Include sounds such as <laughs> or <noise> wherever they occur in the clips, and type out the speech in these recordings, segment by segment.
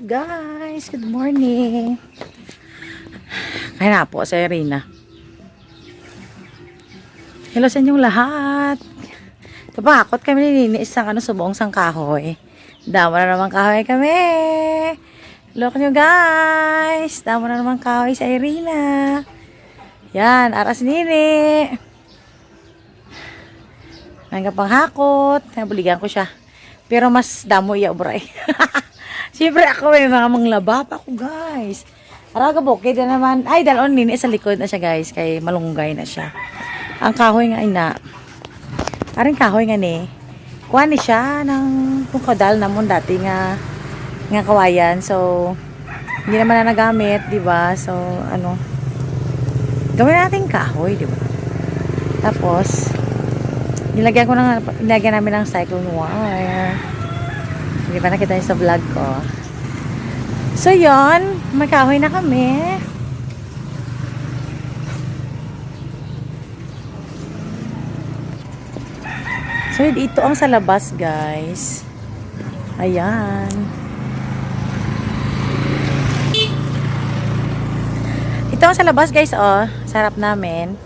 Guys, good morning. Kaya na po sa Irina. Hello sa inyong lahat. Kapakot kami nininis ng ano sa buong sangkahoy. Damo na naman kahoy kami. Look nyo guys. Damo na naman kahoy sa Irina. Yan, aras nini. Hanggang panghakot. Nabuligan ko siya. Pero mas damo iya bray. <laughs> Siyempre ako may mga manglaba pa ako guys. Araga bukid na naman. Ay, dalon nini sa likod na siya guys. Kay malunggay na siya. Ang kahoy nga ina. Aring kahoy nga ni. Kuha ni siya ng kung kadal namon dati nga nga kawayan. So, hindi naman na nagamit, di ba? So, ano, gawin natin kahoy, di ba? Tapos, nilagyan ko ng, nilagyan namin ng cyclone wire. Hindi pa nakita niyo sa vlog ko. So, yon may kahoy na kami. So, dito ang sa labas, guys. Ayan. Ito ang sa labas, guys, oh. Sarap namin.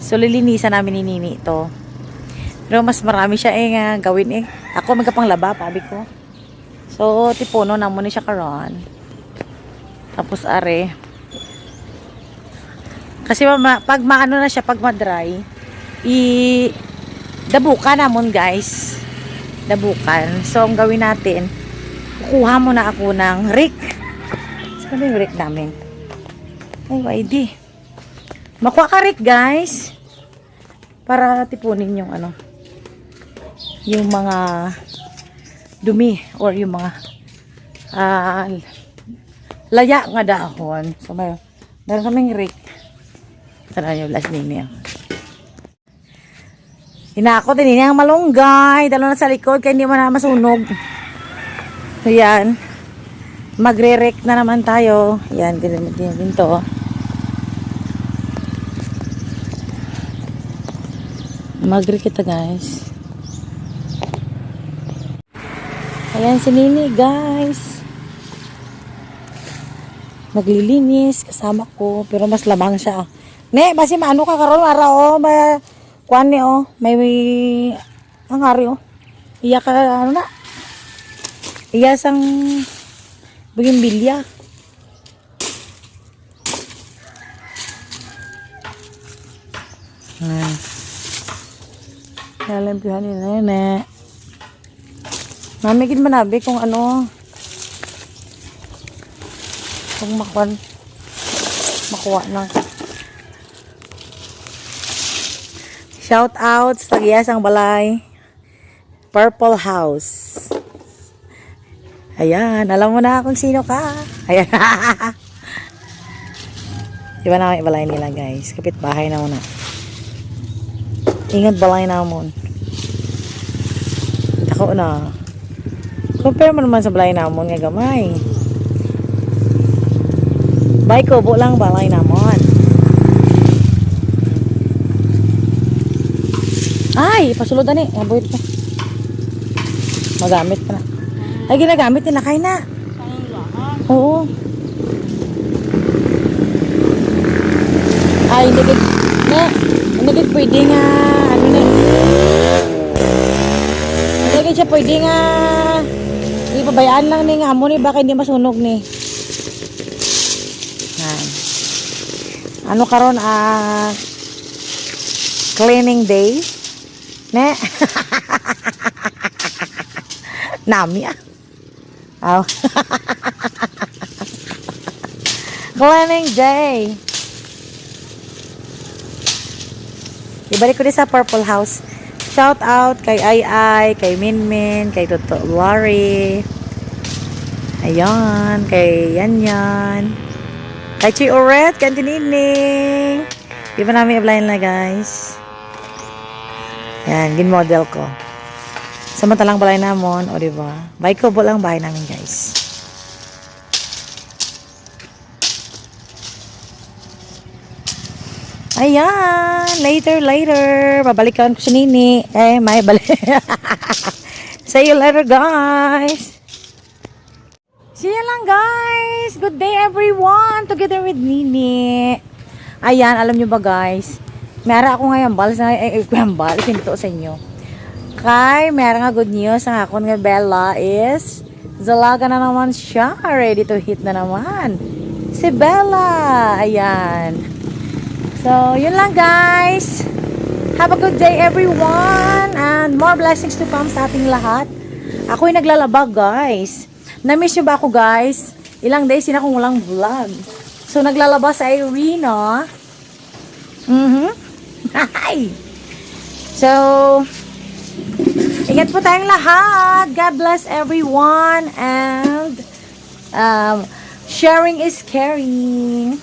So, lilinisan namin ni Nini ito. Pero mas marami siya eh nga gawin eh. Ako magkapang laba, pabi ko. So, tipuno na muna siya karon. Tapos, are. Kasi ma, pag maano na siya, pag ma-dry, i dabukan namon guys. Dabukan. So, ang gawin natin, kukuha muna ako ng rick. Saan yung rick namin? Ay, YD. Makuha ka rick, guys. Para tipunin yung ano, yung mga dumi or yung mga ah, laya nga dahon. So, may, meron kaming rick. Tara yung last name niya. Hinako din niya ang malunggay. Dalo na sa likod kaya hindi mo na masunog. So, yan. Magre-rek na naman tayo. Yan, ginamit din din to. Magre kita guys. Ayan si Nini guys. Naglilinis kasama ko pero mas lamang siya. Ne, basi maano ka karon ara oh, may kuan ni oh, may, ang ari oh. Iya ka ano na? Iya sang bugimbilya. Ah. Lalampihan ni nene. Mamigin manabi kung ano. Kung makuha. Makuha ng. Shout out sa Giyasang Balay. Purple House. Ayan, alam mo na kung sino ka. <laughs> Ayan. Di ba namin balay nila guys? Kapit bahay na muna. Ingat balay namon. Ako na. Compare mo naman sa balay namon nga gamay. Bay ko, bu lang balay namon. Ay, pasulod ani. Abuit pa. Magamit pa na. Ay, ginagamit nila. Kay na. Oo. Ay, hindi gid. Ne, hindi gid pwede nga. Ano na. Hindi gid siya pwede nga. Hindi pabayaan lang ni nga ni baka hindi masunog ni. Yan. Ano karon ah cleaning day? Ne? <laughs> Nami ah. Aw. <laughs> cleaning day. Ibalik ko din sa Purple House. Shout out kay Ai Ai, kay Min Min, kay Toto Lari. Ayan, kay Yan Yan. Kay Chi Oret, kay Tinining. Di ba namin i-blind na guys? Yan, gin model ko. Samantalang balay namon, o di ba? Bike ko lang bahay namin guys. Ayan, later, later. Babalikan ko si Nini. Eh, may balik. <laughs> See you later, guys. So yan lang guys. Good day everyone. Together with Nini. Ayan, alam nyo ba guys? Meron ako ngayon balas na eh, eh <laughs> balas pinto sa inyo. Kay, meron nga good news ang akon nga Bella is Zalaga na naman siya. Ready to hit na naman. Si Bella. Ayan. So, yun lang guys. Have a good day everyone. And more blessings to come sa ating lahat. Ako'y naglalaba guys. Na-miss nyo ba ako guys? Ilang days din akong walang vlog. So, naglalaba sa Irina. Mhm. <laughs> Hi. So, ingat po tayong lahat. God bless everyone. And, um, sharing is caring.